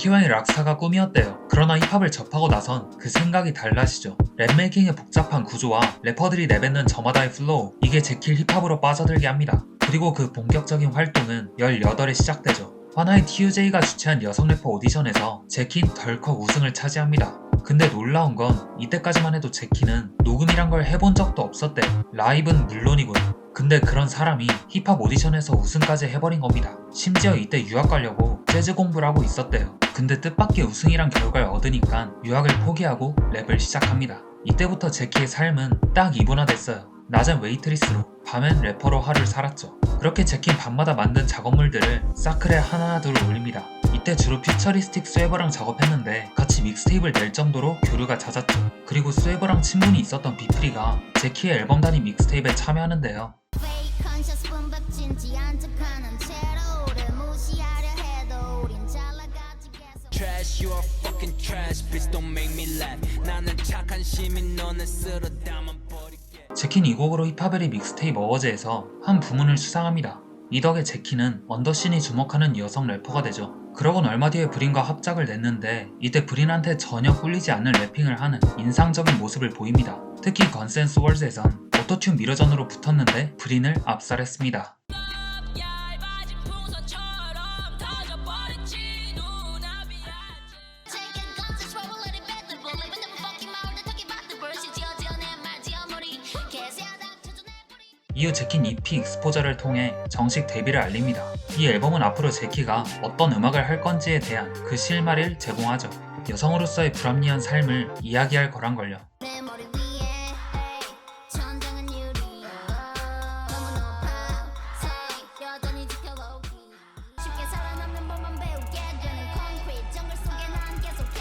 제키와의 락스타가 꿈이었대요. 그러나 힙합을 접하고 나선 그 생각이 달라지죠. 랩메이킹의 복잡한 구조와 래퍼들이 내뱉는 저마다의 플로우, 이게 제키를 힙합으로 빠져들게 합니다. 그리고 그 본격적인 활동은 18에 시작되죠. 하나의 TUJ가 주최한 여성 래퍼 오디션에서 제키는 덜컥 우승을 차지합니다. 근데 놀라운 건 이때까지만 해도 제키는 녹음이란 걸 해본 적도 없었대. 라이브는 물론이고요. 근데 그런 사람이 힙합 오디션에서 우승까지 해버린 겁니다. 심지어 이때 유학 가려고 재즈 공부를 하고 있었대요. 근데 뜻밖의 우승이란 결과를 얻으니까 유학을 포기하고 랩을 시작합니다. 이때부터 제키의 삶은 딱 이분화됐어요. 낮엔 웨이트리스로, 밤엔 래퍼로 하루를 살았죠. 그렇게 제킨 밤마다 만든 작업물들을 사클에 하나 둘 올립니다. 이때 주로 퓨처리스틱 스웨버랑 작업했는데 같이 믹스테이프를 낼 정도로 교류가 잦았죠. 그리고 스웨버랑 친분이 있었던 비프리가 제키의 앨범 단위 믹스테이프에 참여하는데요. Trash, you are fucking trash, bitch. Don't make me laugh. 나는 착한 시민, 너는 쓸어 담아 버릴게. 제키는 이 곡으로 힙합의 믹스테이프 어워즈에서 한 부문을 수상합니다. 이 덕에 제키는 언더씬이 주목하는 여성 래퍼가 되죠. 그러곤 얼마 뒤에 브린과 합작을 냈는데 이때 브린한테 전혀 꿀리지 않는 래핑을 하는 인상적인 모습을 보입니다. 특히 건센스 월즈에선 오토튠 미러전으로 붙었는데 브린을 압살했습니다. 이후 제킨 EP 익스포저를 통해 정식 데뷔를 알립니다. 이 앨범은 앞으로 제키가 어떤 음악을 할 건지에 대한 그 실마리를 제공하죠. 여성으로서의 불합리한 삶을 이야기할 거란 걸요. 난 계속해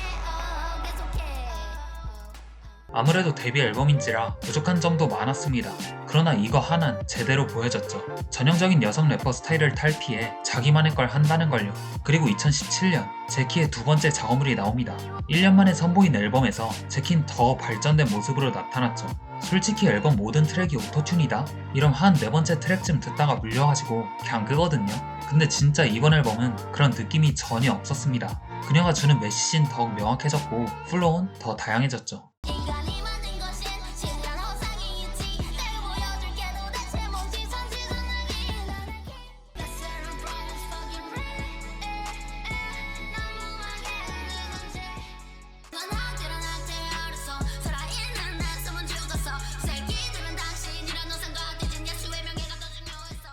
oh, 아무래도 데뷔 앨범인지라 부족한 점도 많았습니다. 그러나 이거 하나는 제대로 보여졌죠. 전형적인 여성 래퍼 스타일을 탈피해 자기만의 걸 한다는 걸요. 그리고 2017년 제키의 두 번째 작업물이 나옵니다. 1년 만에 선보인 앨범에서 제키는 더 발전된 모습으로 나타났죠. 솔직히 앨범 모든 트랙이 오토튠이다? 이럼 한네 번째 트랙쯤 듣다가 물려가지고 그냥 끄거든요. 근데 진짜 이번 앨범은 그런 느낌이 전혀 없었습니다. 그녀가 주는 메시지는 더욱 명확해졌고 플로우는 더 다양해졌죠.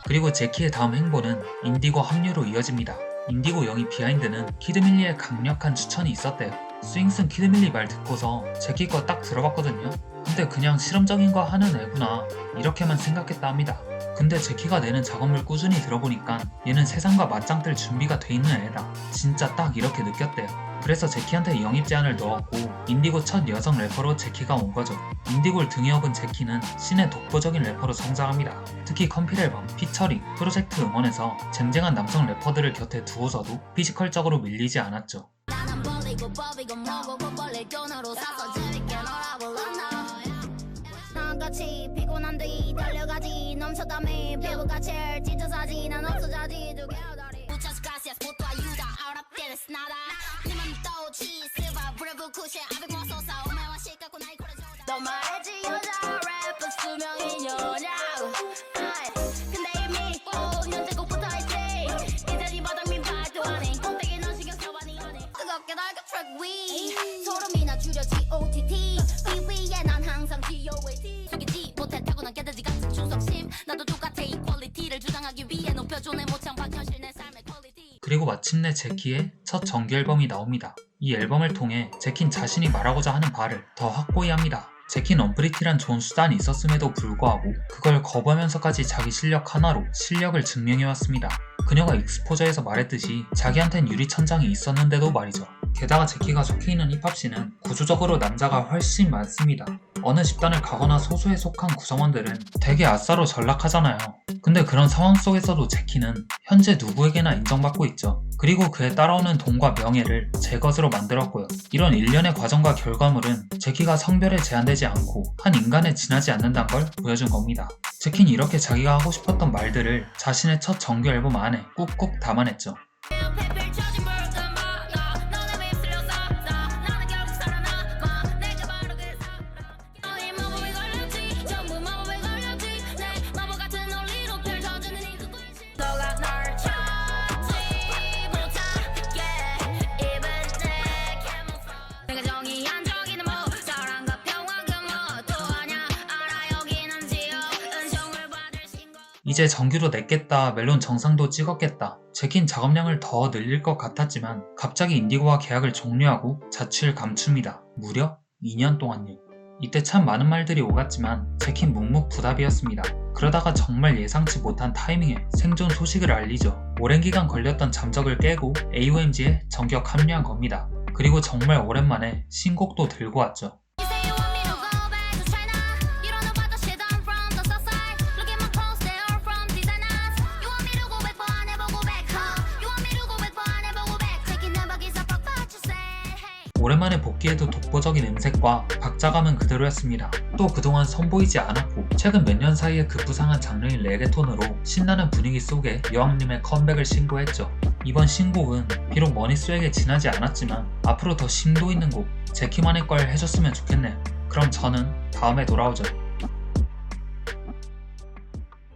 그리고 제키의 다음 행보는 인디고 합류로 이어집니다. 인디고 영희 비하인드는 키드밀리의 강력한 추천이 있었대요. 스윙슨 키드밀리 말 듣고서 제키 거 딱 들어봤거든요. 근데 그냥 실험적인 거 하는 애구나 이렇게만 생각했다 합니다. 근데 제키가 내는 작업물 꾸준히 들어보니까 얘는 세상과 맞짱 뜰 준비가 돼 있는 애다. 진짜 딱 이렇게 느꼈대요. 그래서 제키한테 영입 제안을 넣었고 인디고 첫 여성 래퍼로 제키가 온 거죠. 인디고를 등에 업은 제키는 신의 독보적인 래퍼로 성장합니다. 특히 컴필 앨범, 피처링, 프로젝트 음원에서 쟁쟁한 남성 래퍼들을 곁에 두고서도 피지컬적으로 밀리지 않았죠. 나같이 피곤한 뒤 달려가지. 넘쳐담이 피부같이 찢어사지. 난 없어져지. 두 개다리. Muchas gracias por tu ayuda. Ahora tienes nada. 니만 또 치스바 브레브 쿠시 아비 모소사 오메와 시카고 나이 코레 조다 너 말했지 여자 래퍼 수명이 여냐고 아이, 근데 이미 5년 전부터 했지. 이제 네 바닥 민발도 아닌 꼭대기 넌 신경 써봐니 뜨겁게 달고 트랙 위 그리고 마침내 제키의 첫 정규 앨범이 나옵니다. 이 앨범을 통해 제킨 자신이 말하고자 하는 바를 더 확고히 합니다. 제킨 언프리티란 좋은 수단이 있었음에도 불구하고 그걸 거부하면서까지 자기 실력 하나로 실력을 증명해왔습니다. 그녀가 익스포저에서 말했듯이 자기한텐 유리천장이 있었는데도 말이죠. 게다가 제키가 속해 있는 힙합씬은 구조적으로 남자가 훨씬 많습니다. 어느 집단을 가거나 소수에 속한 구성원들은 되게 아싸로 전락하잖아요. 근데 그런 상황 속에서도 제키는 현재 누구에게나 인정받고 있죠. 그리고 그에 따라오는 돈과 명예를 제 것으로 만들었고요. 이런 일련의 과정과 결과물은 제키가 성별에 제한되지 않고 한 인간에 지나지 않는다는 걸 보여준 겁니다. 제키는 이렇게 자기가 하고 싶었던 말들을 자신의 첫 정규 앨범 안에 꾹꾹 담아냈죠. 이제 정규도 냈겠다, 멜론 정상도 찍었겠다. 제킨 작업량을 더 늘릴 것 같았지만 갑자기 인디고와 계약을 종료하고 자취를 감춥니다. 무려 2년 동안요. 이때 참 많은 말들이 오갔지만 제킨 묵묵부답이었습니다. 그러다가 정말 예상치 못한 타이밍에 생존 소식을 알리죠. 오랜 기간 걸렸던 잠적을 깨고 AOMG에 전격 합류한 겁니다. 그리고 정말 오랜만에 신곡도 들고 왔죠. 오랜만에 복귀해도 독보적인 음색과 박자감은 그대로였습니다. 또 그동안 선보이지 않았고 최근 몇 년 사이에 급부상한 장르인 레게톤으로 신나는 분위기 속에 여왕님의 컴백을 신고했죠. 이번 신곡은 비록 머니스에게 지나지 않았지만 앞으로 더 심도 있는 곡 제키만의 걸 해줬으면 좋겠네요. 그럼 저는 다음에 돌아오죠.